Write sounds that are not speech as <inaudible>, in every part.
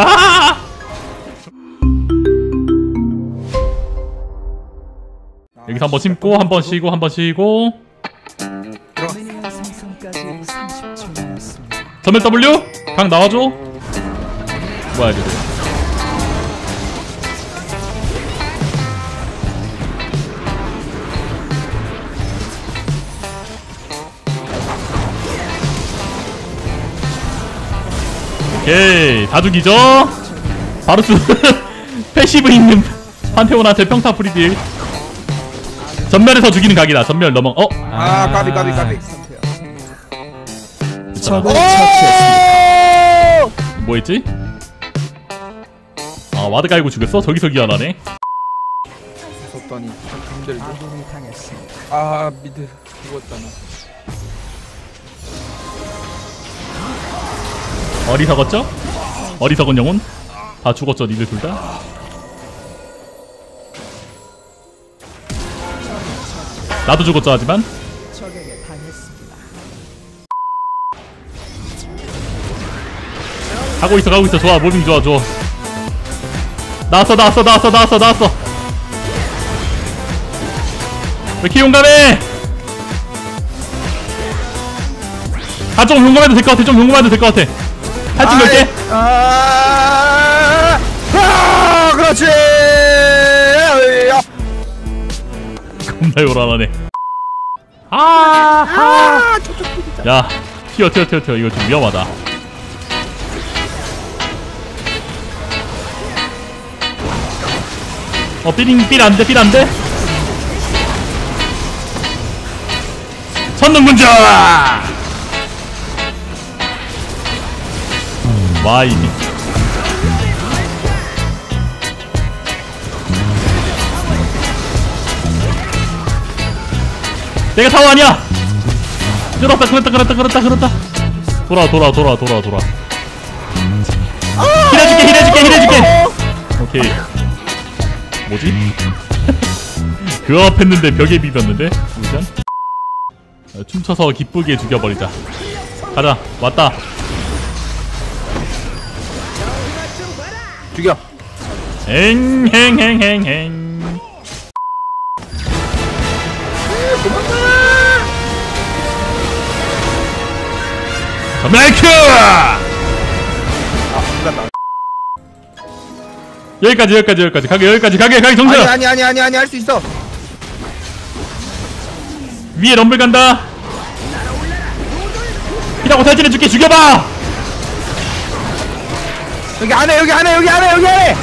<laughs> 여기서 한번 심고 한 번 쉬고 한 번 쉬고. 미니언 생성까지 30초 남았습니다. 전면 W? 강 나와줘. 뭐야 이거 오케이 다 죽이죠 바루스 패시브 있는 판테온한테 평타 프리딜 전멸에서 죽이는 각이다 전멸 넘어 어? 아 까비 까비 까비 적을 처치했습니다. 뭐였지? 아 와드 깔고 죽였어? 저기서 힘들죠 아군이 당했습니다. 아 미드 죽었다 나 어리석었죠? 어리석은 영혼? 다 죽었죠 니들 둘다? 나도 죽었죠 하지만. 가고 있어 가고 있어 좋아 모빙 좋아 좋아 나왔어 나왔어 나왔어 나왔어 나왔어 왜 이렇게 용감해 아좀 용감해도 될 것 같아 좀 용감해도 될 것 같아 할증 몇개 아, 아 그렇지. 야. 겁나 요란하네. 아하 야 튀어 튀어 튀어 튀어. 이거 좀 위험하다. 어 삐링 삘 안돼 삘 안돼? 선능 문자 와이. 내가 타워 아니야! 끌었다 끌었다 끌었다 끌었다 끌었다. 돌아 돌아 돌아 돌아 돌아 힐해줄게 힐해줄게 힐해줄게. 오케이. 뭐지? <laughs> 그 앞 했는데 벽에 비볐는데? 어, 춤춰서 기쁘게 죽여버리자. 가자 왔다 죽여. 엥행행행행. 메이크 아 죽었다 여기까지 여기까지 여기까지. 가게 여기까지. 가게 가게 아니 정신 아니 아니 아니 아니 할 수 있어. 위에 럼블 간다. 이라고 탈진해줄게 죽여봐 여기 안에 여기 안에 여기 안에 여기 안에!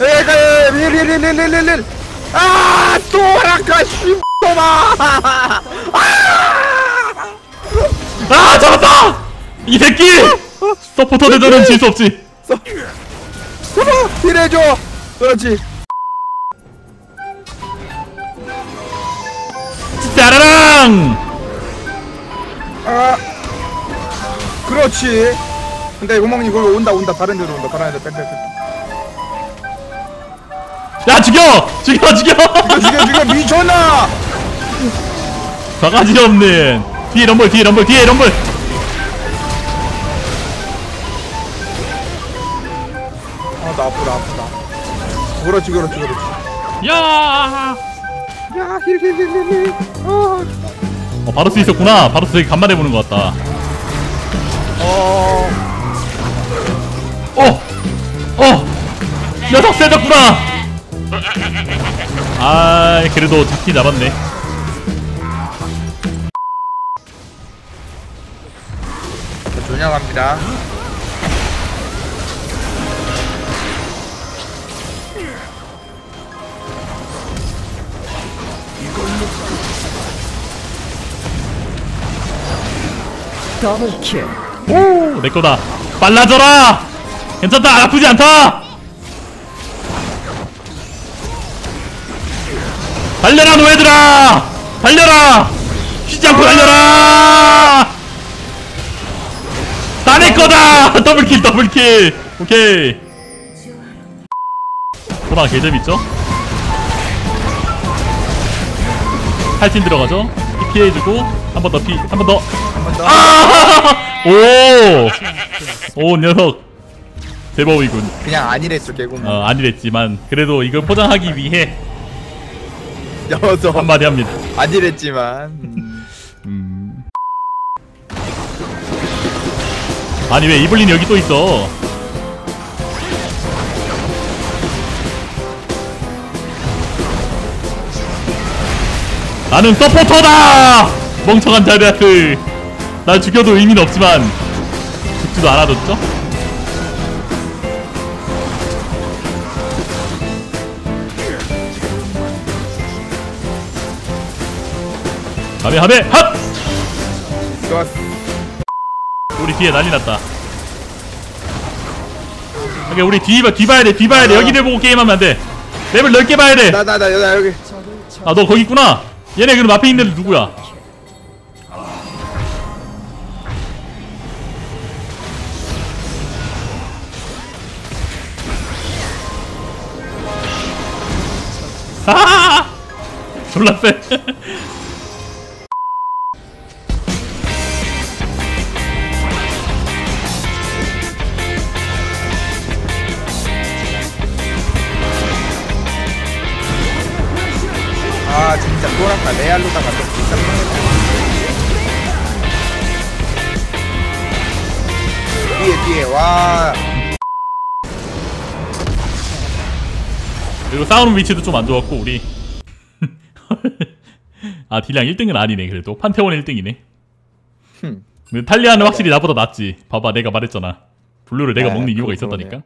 여기 릴릴릴릴릴릴. 아 또라카 씨X마 아! 잡았다! 이 새끼! 서포터 대전은 질 수 없지. 서버 힐해줘! 그렇지. 짜라랑! 아 그렇지 근데 구멍님 거기 온다 온다. 다른 데로 온다. 다른 데로 빽빽빽 야 죽여! 죽여 죽여! 죽여 죽여 <laughs> 미쳤나 바가지 없는. 뒤에 럼블 뒤에 럼블 뒤에 럼블. 아나 아프다 아프다. 그렇지 그렇지 그렇지 야! 야 힐힐힐힐힐. 어 어, 바루스 있었구나. 바루스 되게 간만에 보는 것 같다. 어. 어! 어! 녀석 세졌구나! 아 그래도 잡기 잡았네 조냥합니다 더블킬. 오 내거다 빨라져라 괜찮다. 아프지 않다. 달려라 노예들아. 달려라. 쉬지 않고 달려라. 다 내거다. <laughs> 더블킬 더블킬. 오케이. 보라 개재밌죠? 탈진 들어가죠? 피 피해주고 한 번 더 피 한 번더. 한번 더. 아! <laughs> 오! 오 녀석 제법이군. 그냥 아니랬어 개구멍 어 아니랬지만 그래도 이걸 포장하기 위해 여서. 한마디 합니다. 아니랬지만. 음. <laughs> 음. 아니 왜 이블린 여기 또 있어? 나는 서포터다! 멍청한 자리아스 날 죽여도 의미는 없지만 죽지도 않아줬죠 하메 하메 핫 좋았어 우리 뒤에 난리 났다. 오케이, 우리 뒤, 봐- 뒤 봐야 돼, 뒤 봐야 돼. 여기를 보고 게임하면 안 돼. 맵을 넓게 봐야 돼. 나 나나나 여기 아, 너 거기 있구나. 얘네 그럼 앞에 있는 애들 누구야? 아! <laughs> 졸라 쎄. <laughs> 또라까 레알로다가 또 비싼 거 뒤에 뒤에 와. 그리고 싸우는 위치도 좀 안 좋았고 우리. <laughs> 아 딜량 1등은 아니네 그래도. 판테온 1등이네. 흠. 근데 탈리아는 확실히 나보다 낫지. 봐봐 내가 말했잖아. 블루를 내가 아, 먹는 이유가 있었다니까